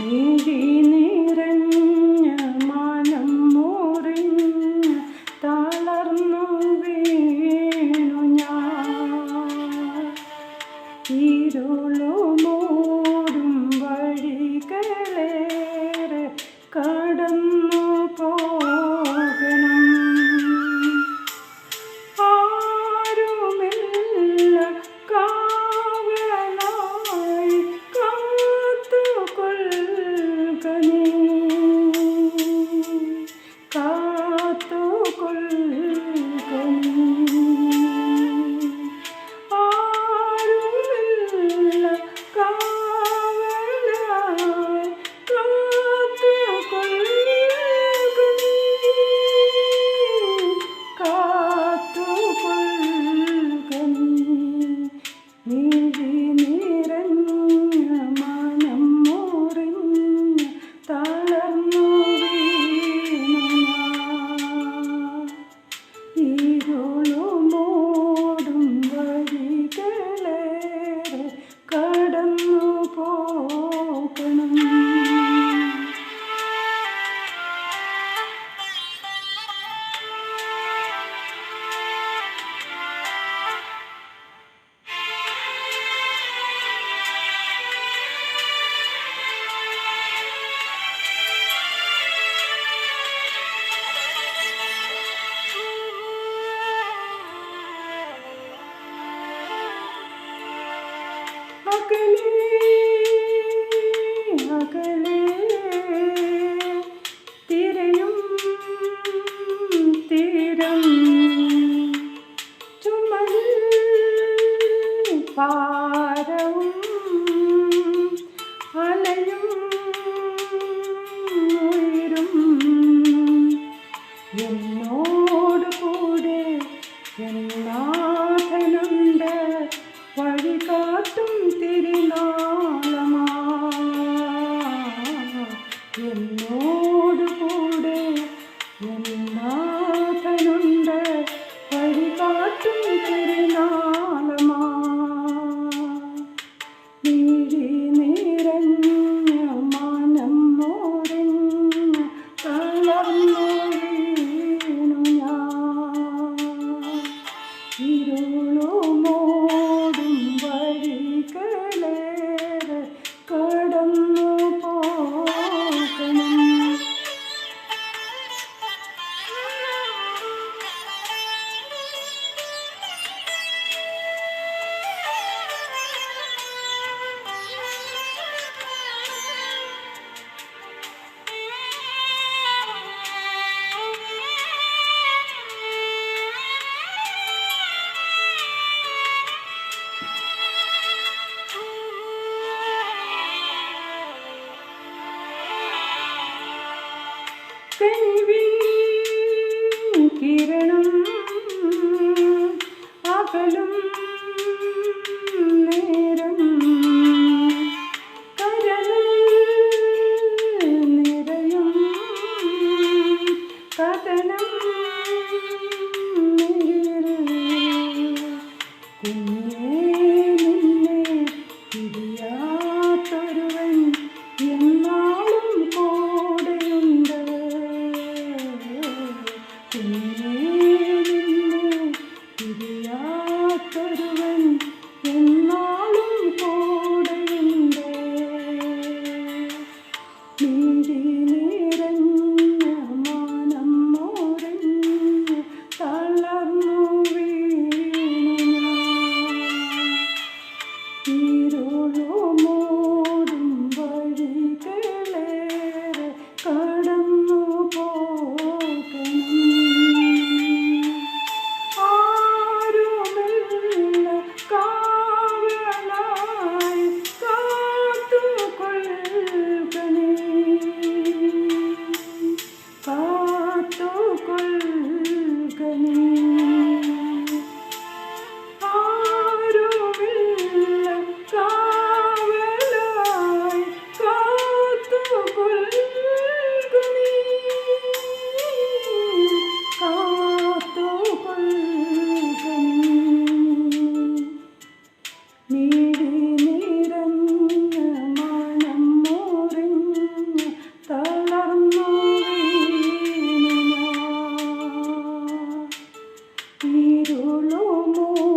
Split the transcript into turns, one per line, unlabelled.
നീതി വീണു ഞാൻ. ഇരുളോ no solomon അകലേ അകലേ തിരയും തീരം എന്നോട് കൂടെ എന്നാഥനുണ്ട് വഴികാട്ടും തിരുനാളമാ. നീഴി നിറഞ്ഞ മാനം മോരഞ്ഞ തളർന്നു വീണു ഞാൻ. ഇരുളുമോടും കനിവിൽ കിരണം അകലും no more.